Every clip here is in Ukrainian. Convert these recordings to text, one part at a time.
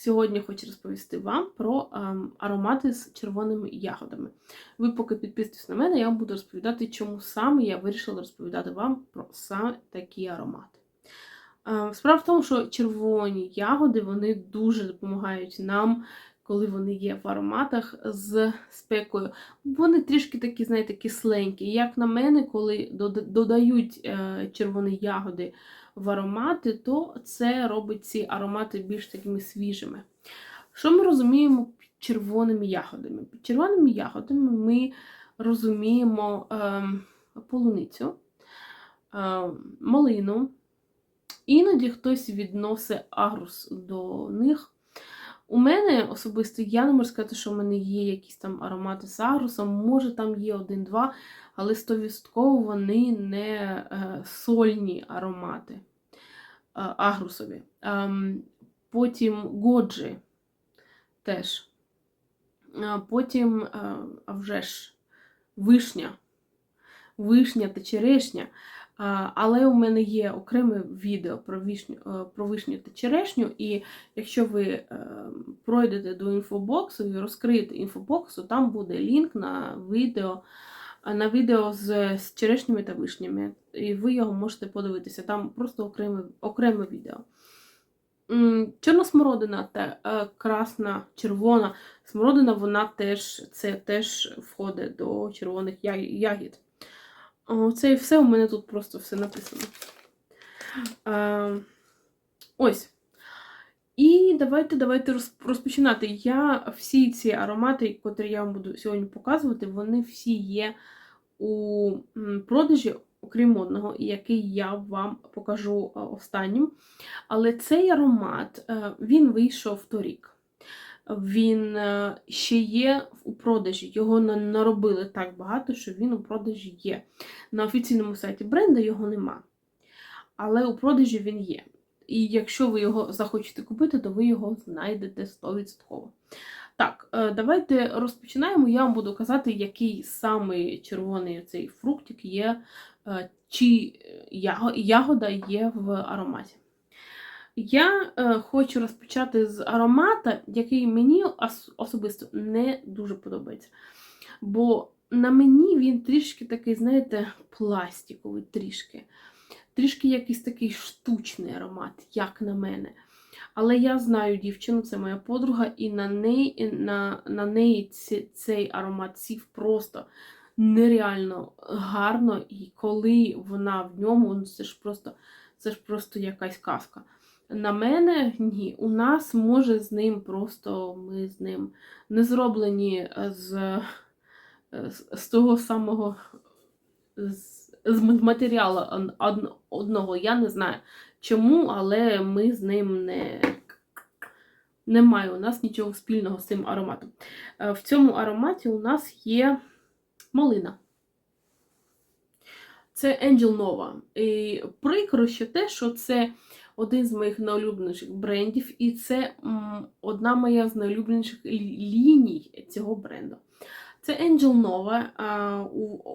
сьогодні хочу розповісти вам про ем, аромати з червоними ягодами. Ви поки підписуйтесь на мене, я вам буду розповідати, чому саме я вирішила розповідати вам про саме такі аромати. Е, Справа в тому, що червоні ягоди вони дуже допомагають нам, коли вони є в ароматах з спекою. Вони трішки такі, знаєте, кисленькі. Як на мене, коли додають е, червоні ягоди в аромати, то це робить ці аромати більш такими свіжими. Що ми розуміємо під червоними ягодами? Під червоними ягодами ми розуміємо ем, полуницю, ем, малину. Іноді хтось відносить агрус до них. У мене особисто я не можу сказати, що в мене є якісь там аромати з агрусом. Може, там є один-два, але 100% вони не е, сольні аромати е, агрусові. Ем, потім годжі теж. Е, потім, е, а вже ж, вишня. Вишня та черешня. Але у мене є окреме відео про вишню, е, про вишню та черешню, і якщо ви е, пройдете до інфобоксу і розкриєте інфобоксу, там буде лінк на відео на відео з, з черешнями та вишнями. І ви його можете подивитися. Там просто окреме, окреме відео. Чорна смородина та е, красна, червона смородина, вона теж це теж входить до червоних ягід. Це і все у мене тут просто все написано. Е, ось. І давайте давайте розпочинати. Я всі ці аромати, котрі я вам буду сьогодні показувати, вони всі є у продажі, окрім одного, який я вам покажу е, останнім. Але цей аромат е, він вийшов торік. Він е, ще є у продажі. Його наробили так багато, що він у продажі є. На офіційному сайті бренду його нема. Але у продажі він є. І якщо ви його захочете купити, то ви його знайдете 100%. Так, е, давайте розпочинаємо. Я вам буду казати, який самий червоний цей фруктик є, е, чи ягода є в ароматі. Я е, хочу розпочати з аромата, який мені ос- особисто не дуже подобається. Бо на мені він трішки такий, знаєте, пластиковий, трішки. Трішки якийсь такий штучний аромат, як на мене. Але я знаю дівчину, це моя подруга, і на неї, на, на неї ці- цей аромат сів просто нереально гарно. І коли вона в ньому, ну це ж просто, це ж просто якась казка. На мене ні. У нас може з ним просто ми з ним не зроблені з, з, з того самого з, з матеріалу одного. Я не знаю чому, але ми з ним не. Немає у нас нічого спільного з цим ароматом. Е, В цьому ароматі у нас є малина. Це Angel Nova. І прикро ще те, що це один з моїх найулюбленіших брендів, і це одна моя з найулюбленіших ліній цього бренду. Це Angel Nova.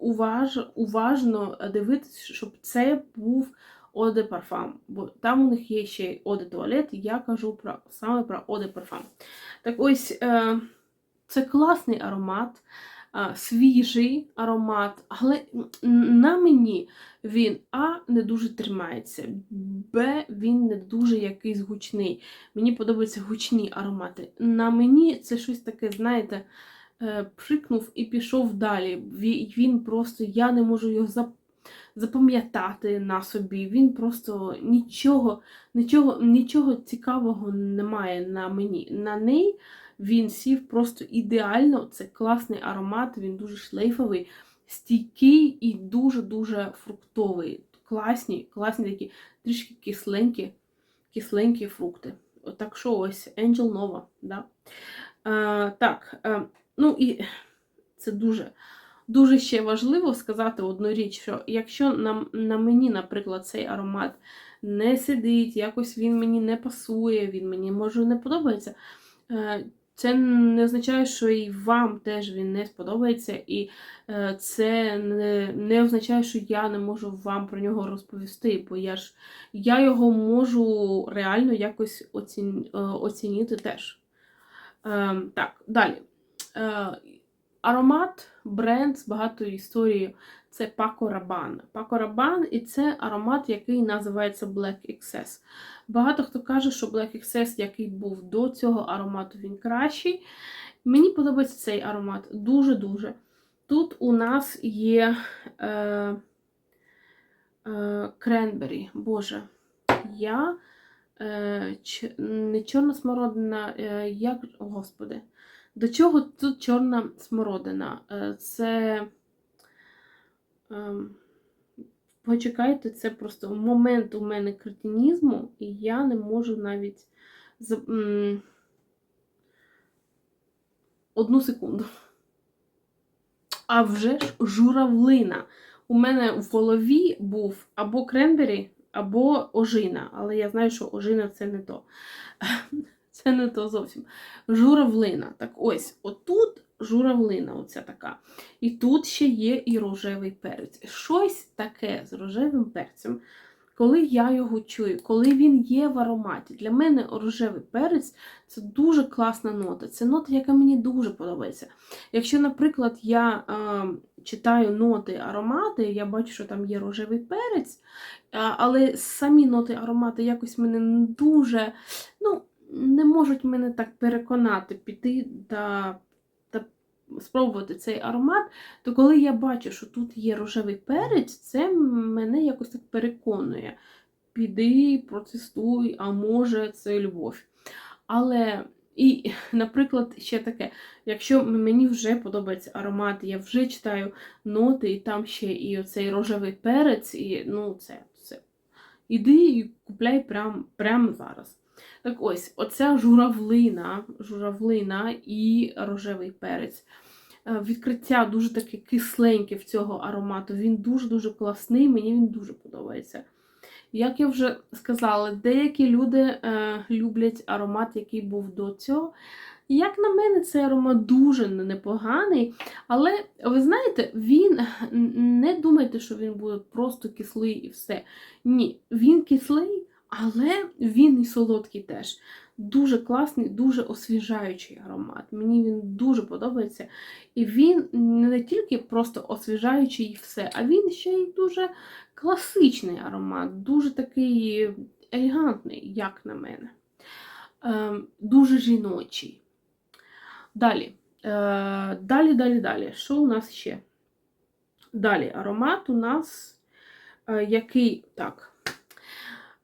Уваж, уважно дивитися, щоб це був de Parfum, бо там у них є ще Eau de я кажу про, саме про de Parfum. Так ось, е, це класний аромат, свіжий аромат, але на мені він А не дуже тримається, Б він не дуже якийсь гучний. Мені подобаються гучні аромати. На мені це щось таке, знаєте, прикнув і пішов далі. Він просто, я не можу його запам'ятати на собі. Він просто нічого, нічого, нічого цікавого немає на мені. На неї він сів просто ідеально. Це класний аромат, він дуже шлейфовий, стійкий і дуже-дуже фруктовий. Класні, класні такі трішки кисленькі, кисленькі фрукти. Так що ось Angel Nova. Да? Е, так, е, ну і це дуже, дуже ще важливо сказати одну річ, що якщо на, на мені, наприклад, цей аромат не сидить, якось він мені не пасує, він мені може не подобається. е, це не означає, що і вам теж він не сподобається, і е, це не, означає, що я не можу вам про нього розповісти, бо я ж я його можу реально якось оцін, е, оцінити теж. Е, так, далі. Е, аромат, бренд з багатою історією це Paco Rabanne. Paco Rabanne і це аромат, який називається Black XS. Багато хто каже, що Black XS, який був до цього аромату, він кращий. Мені подобається цей аромат дуже-дуже. Тут у нас є е, е, кренбері. Боже, я е, ч, не чорна смородина, е, як, господи. До чого тут чорна смородина? Е, це. Е, Почекайте, це просто момент у мене кретинізму, і я не можу навіть одну секунду. А вже ж журавлина. У мене в голові був або кренбері, або ожина. Але я знаю, що ожина це не то. Це не то зовсім. Журавлина. Так ось, отут журавлина, оця така. І тут ще є і рожевий перець. Щось таке з рожевим перцем, коли я його чую, коли він є в ароматі. Для мене рожевий перець це дуже класна нота. Це нота, яка мені дуже подобається. Якщо, наприклад, я е, читаю ноти аромати, я бачу, що там є рожевий перець, але самі ноти аромати якось мене не дуже. ну, не можуть мене так переконати піти та, та спробувати цей аромат, то коли я бачу, що тут є рожевий перець, це мене якось так переконує. Піди, протестуй, а може, це любов. Але, і, наприклад, ще таке, якщо мені вже подобається аромат, я вже читаю ноти, і там ще і оцей рожевий перець, і ну, це все. Іди і купляй прямо прям зараз. Так ось, оця журавлина, журавлина і рожевий перець. Е, Відкриття дуже таке кисленьке в цього аромату. Він дуже-дуже класний, мені він дуже подобається. Як я вже сказала, деякі люди е, люблять аромат, який був до цього. Як на мене, цей аромат дуже непоганий, але ви знаєте, він не думайте, що він буде просто кислий і все. Ні, він кислий, але він і солодкий теж. Дуже класний, дуже освіжаючий аромат. Мені він дуже подобається. І він не тільки просто освіжаючий і все, а він ще й дуже класичний аромат, дуже такий елегантний, як на мене. Ем, дуже жіночий. Далі. Е, далі, далі, далі. Що у нас ще? Далі аромат у нас е, який. Так.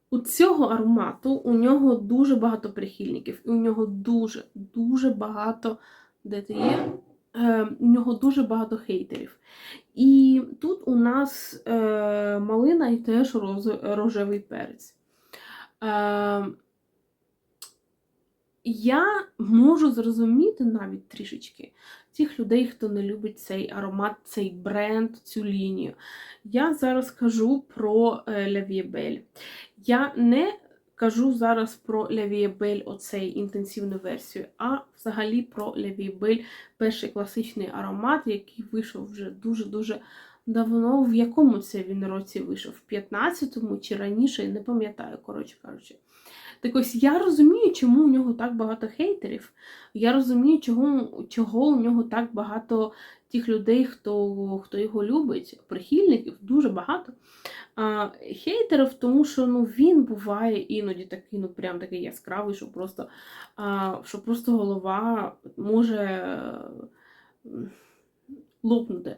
У цього аромату у нього дуже багато прихильників, і у нього дуже-дуже багато. Де ти є? Е, у нього дуже багато хейтерів. І тут у нас е, малина і теж роз, рожевий перець. Е, я можу зрозуміти навіть трішечки тих людей, хто не любить цей аромат, цей бренд, цю лінію. Я зараз кажу про Belle. Я не кажу зараз про Belle, оцей інтенсивну версію, а взагалі про Belle, перший класичний аромат, який вийшов вже дуже-дуже давно. В якому це він році вийшов? В 15-му чи раніше, не пам'ятаю, коротше кажучи. Так ось я розумію, чому у нього так багато хейтерів. Я розумію, чого чого у нього так багато тих людей, хто хто його любить, прихильників, дуже багато. А, Хейтерів, тому що ну, він буває іноді такий, ну прям такий яскравий, що просто а, що просто голова може лопнути.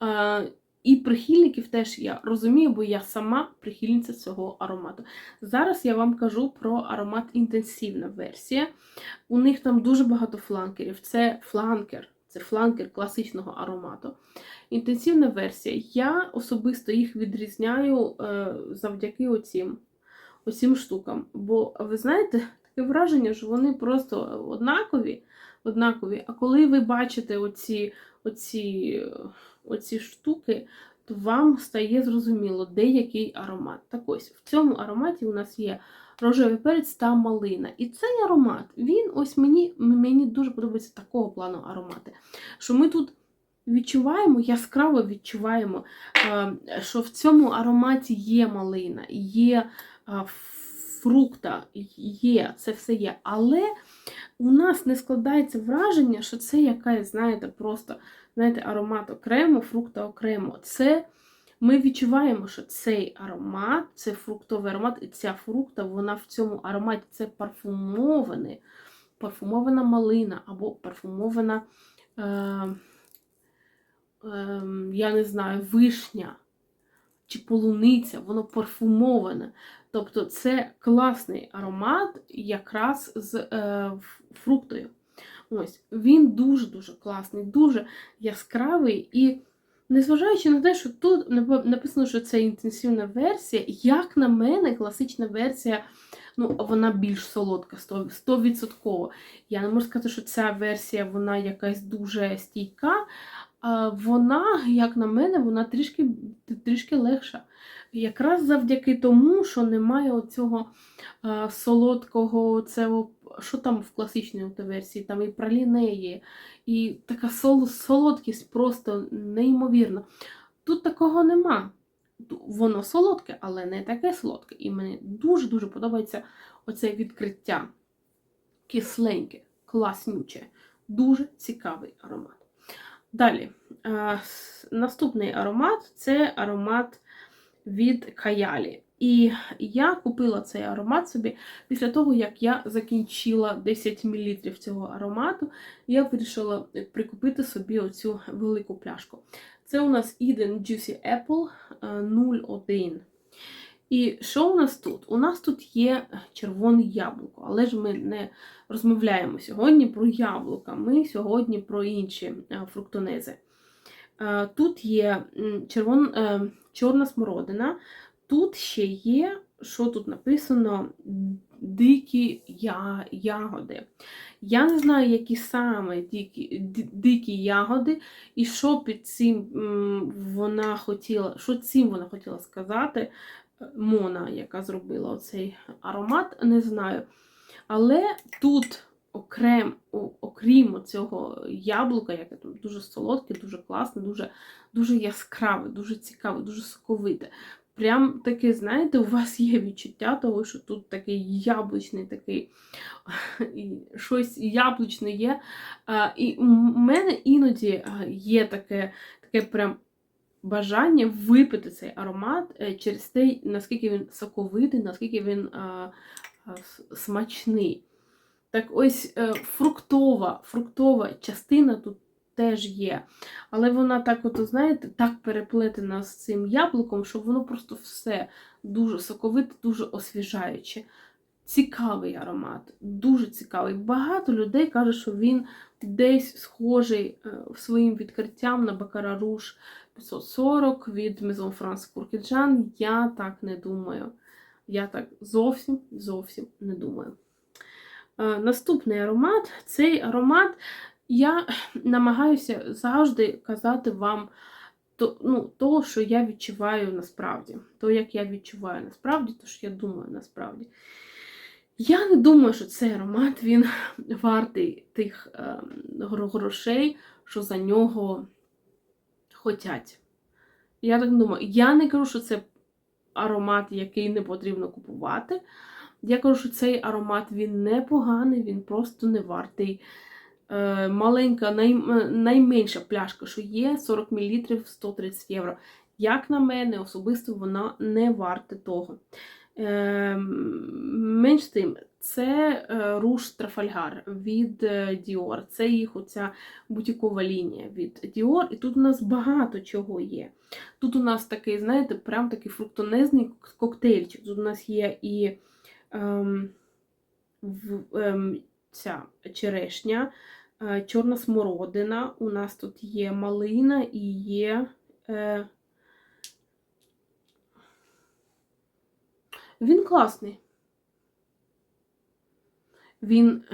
А, і прихильників теж я розумію, бо я сама прихильниця цього аромату. Зараз я вам кажу про аромат інтенсивна версія. У них там дуже багато фланкерів. Це фланкер, це фланкер класичного аромату. Інтенсивна версія. Я особисто їх відрізняю е, завдяки оцім, оцім штукам. Бо, ви знаєте, таке враження, що вони просто однакові, однакові. А коли ви бачите оці, оці оці штуки, то вам стає зрозуміло, де який аромат. Так ось, в цьому ароматі у нас є рожевий перець та малина. І цей аромат, він ось мені, мені дуже подобається такого плану аромати. Що ми тут відчуваємо, яскраво відчуваємо, е, що в цьому ароматі є малина, є е, фрукта, є, це все є. Але у нас не складається враження, що це якась, знаєте, просто знаєте, аромат окремо, фрукта окремо. Це ми відчуваємо, що цей аромат, це фруктовий аромат, і ця фрукта, вона в цьому ароматі це парфумоване, парфумована малина або парфумована, е, е, я не знаю, вишня чи полуниця, воно парфумоване. Тобто це класний аромат якраз з е, фруктою. Ось, Він дуже-дуже класний, дуже яскравий. І незважаючи на те, що тут написано, що це інтенсивна версія, як на мене, класична версія, ну, вона більш солодка, 100%. Я не можу сказати, що ця версія вона якась дуже стійка. Вона, як на мене, вона трішки трішки легша. Якраз завдяки тому, що немає оцього солодкого, цього, що там в класичній версії, там і пралінеї, і така сол, солодкість просто неймовірна. Тут такого нема. Воно солодке, але не таке солодке. І мені дуже-дуже подобається оце відкриття. Кисленьке, класнюче, дуже цікавий аромат. Далі, наступний аромат це аромат від Каялі. І я купила цей аромат собі після того, як я закінчила 10 мл цього аромату, я вирішила прикупити собі оцю велику пляшку. Це у нас Eden Juicy Apple 01. І що у нас тут? У нас тут є червоне яблуко, але ж ми не розмовляємо сьогодні про яблука, ми сьогодні про інші фруктонези. Тут є червон, е, чорна смородина, тут ще є, що тут написано, дикі ягоди. Я не знаю, які саме дикі дикі ягоди, і що під цим вона хотіла, що цим вона хотіла сказати. Мона, яка зробила оцей аромат, не знаю. Але тут, окрем, окрім цього яблука, яке там дуже солодке, дуже класне, дуже дуже яскраве, дуже цікаве, дуже соковите. Прям таке, знаєте, у вас є відчуття того, що тут такий яблучний, такий щось яблучне є. І у мене іноді є таке, таке прям бажання випити цей аромат е, через те, наскільки він соковитий, наскільки він смачний. Так ось е, фруктова, фруктова частина тут теж є. Але вона так, от, знаєте, так переплетена з цим яблуком, що воно просто все дуже соковите, дуже освіжаюче. Цікавий аромат, дуже цікавий. Багато людей кажуть, що він десь схожий е, своїм відкриттям на Бакара Руш 540 від Maison France Куркіджан. Я так не думаю. Я так зовсім зовсім не думаю. Е, наступний аромат цей аромат я намагаюся завжди казати вам то, ну, того, що я відчуваю насправді. То, як я відчуваю насправді, то що я думаю насправді. Я не думаю, що цей аромат він вартий тих е, грошей, що за нього хотять. Я так думаю, я не кажу, що це аромат, який не потрібно купувати. Я кажу, що цей аромат він не поганий, він просто не вартий. Е, маленька, най, найменша пляшка, що є, 40 мл 130 євро. Як на мене, особисто вона не варта того. Е, менш тим, це е, руш Трафальгар від Dior. Е, це їх оця бутікова лінія від Dior. І тут у нас багато чого є. Тут у нас такий, знаєте, прям такий фруктонезний коктейльчик. Тут у нас є і ем, в, ем, ця черешня, е, чорна смородина. У нас тут є малина і є. Е, Він класний. Він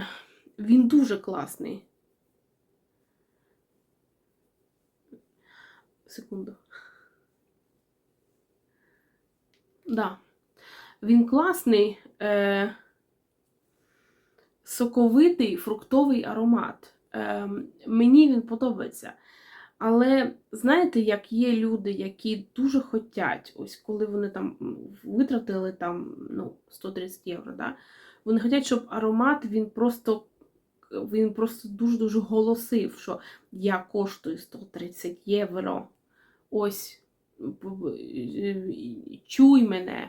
він дуже класний. Секунду. Да. Він класний, е, соковитий фруктовий аромат. Е, мені він подобається. Але знаєте, як є люди, які дуже хотять, ось коли вони там витратили там ну, 130 євро, да? вони хочуть, щоб аромат він просто він просто дуже-дуже голосив, що я коштую 130 євро. Ось чуй мене,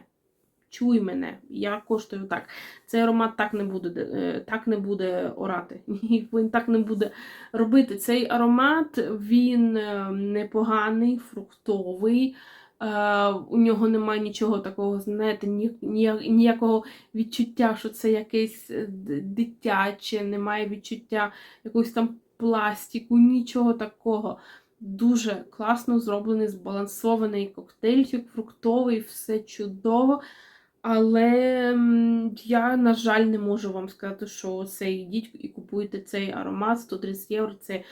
чуй мене, я коштую так. Цей аромат так не буде, е, так не буде орати. Він так не буде робити. Цей аромат він е, непоганий, фруктовий. Е, У нього немає нічого такого, знаєте, ні- нія- ніякого відчуття, що це якесь дитяче, немає відчуття якогось там пластику, нічого такого. Дуже класно зроблений, збалансований коктейльчик, фруктовий, все чудово. Але я, на жаль, не можу вам сказати, що це йдіть і купуйте цей аромат 130 євро. Це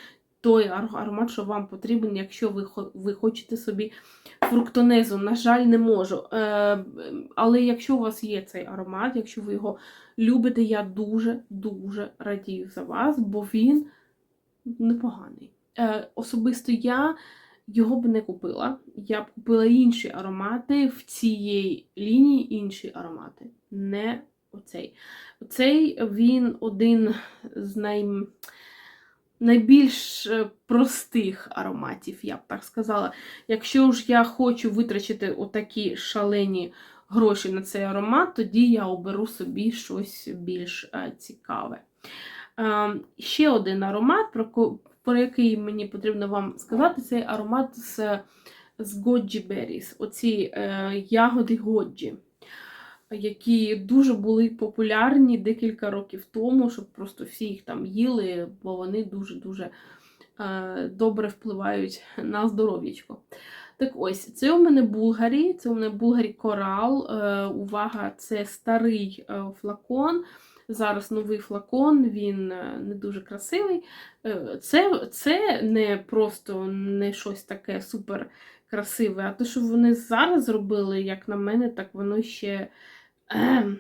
той аромат, що вам потрібен, якщо ви, ви хочете собі фруктонезу. На жаль, не можу. Е, але якщо у вас є цей аромат, якщо ви його любите, я дуже-дуже радію за вас, бо він непоганий. Е, особисто я його б не купила. Я б купила інші аромати в цієї лінії інші аромати. Не оцей. Оцей він один з най... найбільш е, простих ароматів, я б так сказала. Якщо ж я хочу витрачити отакі шалені гроші на цей аромат, тоді я оберу собі щось більш е, цікаве. Е, ще один аромат, про, який мені потрібно вам сказати, це аромат з, з Goji Berries, оці е, ягоди Годжі, які дуже були популярні декілька років тому, щоб просто всі їх там їли, бо вони дуже-дуже е, добре впливають на здоров'ячко. Так ось, це у мене Булгарі, це у мене Булгарі Корал. Е, увага, це старий е, флакон. Зараз новий флакон, він е, не дуже красивий. Е, Це, це не просто не щось таке супер красиве, а те, що вони зараз зробили, як на мене, так воно ще, е,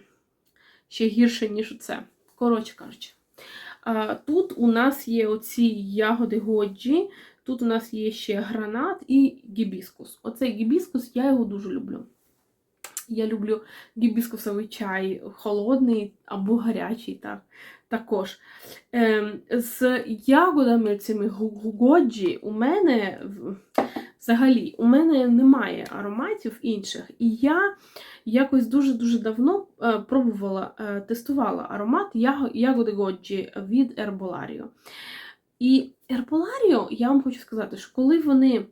ще гірше, ніж це. Коротше кажучи. Тут у нас є оці ягоди годжі, тут у нас є ще гранат і гібіскус. Оцей гібіскус, я його дуже люблю. Я люблю гібіскусовий чай холодний або гарячий. Так, також. Ем, з ягодами цими гу- гу- годжі у мене взагалі у мене немає ароматів інших. І я якось дуже-дуже давно е, пробувала, е, тестувала аромат ягоди годжі від Herbolario. І Herbolario, я вам хочу сказати, що коли вони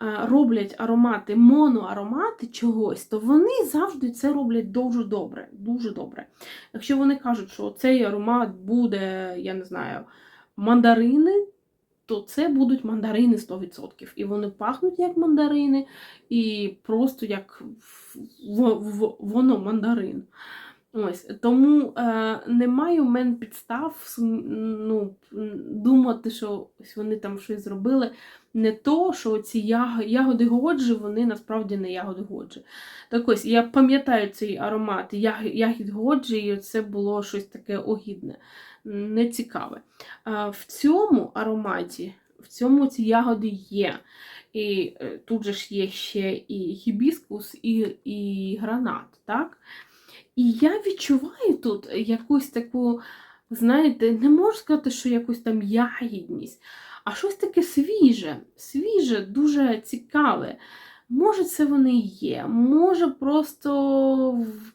роблять аромати, моноаромати чогось, то вони завжди це роблять дуже добре. Дуже добре. Якщо вони кажуть, що цей аромат буде, я не знаю, мандарини, то це будуть мандарини 100%. І вони пахнуть як мандарини, і просто як воно мандарин. Ось тому е, немає у мене підстав ну, думати, що ось вони там щось зробили. Не то, що ці ягоди годжі, вони насправді не ягоди годжі. Так ось, я пам'ятаю цей аромат яг- ягід годжі, і це було щось таке огідне, нецікаве. В цьому ароматі, в цьому ці ягоди є. І е, тут же ж є ще і гібіскус, і, і гранат. так? І я відчуваю тут якусь таку, знаєте, не можу сказати, що якусь там ягідність, а щось таке свіже, свіже, дуже цікаве. Може, це вони є, може, просто в-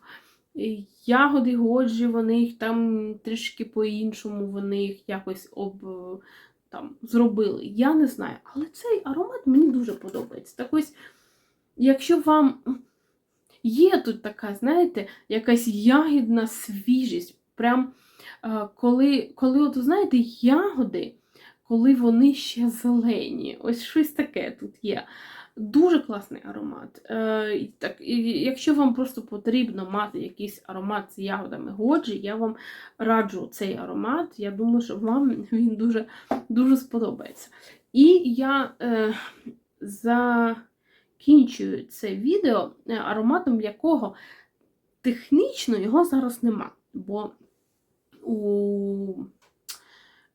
ягоди годжі, вони їх там трішки по-іншому, вони їх якось об, там, зробили. Я не знаю. Але цей аромат мені дуже подобається. Так ось, якщо вам є тут така, знаєте, якась ягідна свіжість. Прям е, коли, коли от, знаєте, ягоди, коли вони ще зелені. Ось щось таке тут є. Дуже класний аромат. Е, так, і якщо вам просто потрібно мати якийсь аромат з ягодами годжі, я вам раджу цей аромат. Я думаю, що вам він дуже, дуже сподобається. І я е, закінчую це відео е, ароматом якого технічно його зараз нема, бо у...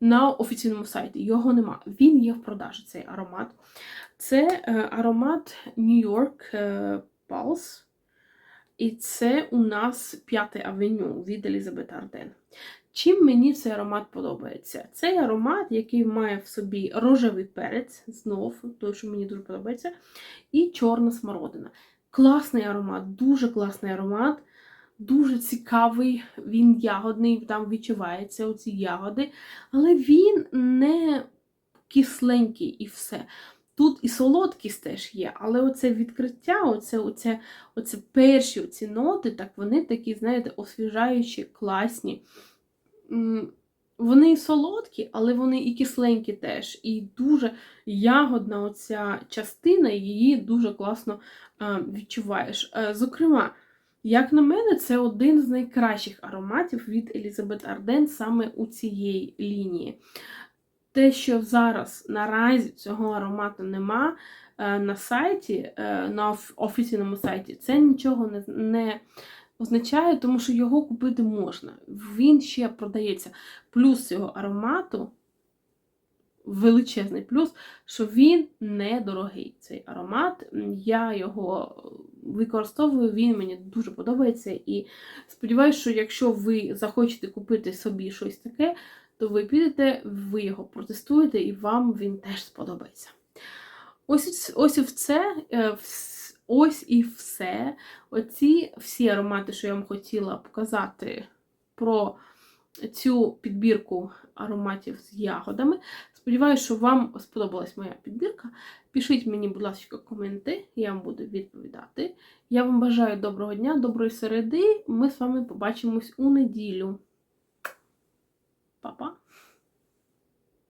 на офіційному сайті його нема. Він є в продажі, цей аромат. Це е, аромат New York е, Pulse. І це у нас п'яте авеню від Елізабет Арден. Чим мені цей аромат подобається? Цей аромат, який має в собі рожевий перець, знов, той, що мені дуже подобається, і чорна смородина. Класний аромат, дуже класний аромат, дуже цікавий, він ягодний, там відчуваються оці ягоди, але він не кисленький і все. Тут і солодкість теж є, але оце відкриття, оце, оце, оце перші оці ноти, так вони такі, знаєте, освіжаючі, класні. Вони і солодкі, але вони і кисленькі теж. І дуже ягодна оця частина, її дуже класно е, відчуваєш. Е, Зокрема, як на мене, це один з найкращих ароматів від Елізабет Арден саме у цієї лінії. Те, що зараз наразі цього аромату нема е, на сайті, е, на офіційному сайті, це нічого не, не означає, тому що його купити можна. Він ще продається. Плюс цього аромату, величезний плюс, що він недорогий. Цей аромат. Я його використовую, він мені дуже подобається. І сподіваюся, що якщо ви захочете купити собі щось таке, то ви підете, ви його протестуєте, і вам він теж сподобається. Ось, ось і це, е, ось і все. Оці всі аромати, що я вам хотіла показати про цю підбірку ароматів з ягодами. Сподіваюся, що вам сподобалась моя підбірка. Пишіть мені, будь ласка, коменти, я вам буду відповідати. Я вам бажаю доброго дня, доброї середи. Ми з вами побачимось у неділю. Па-па!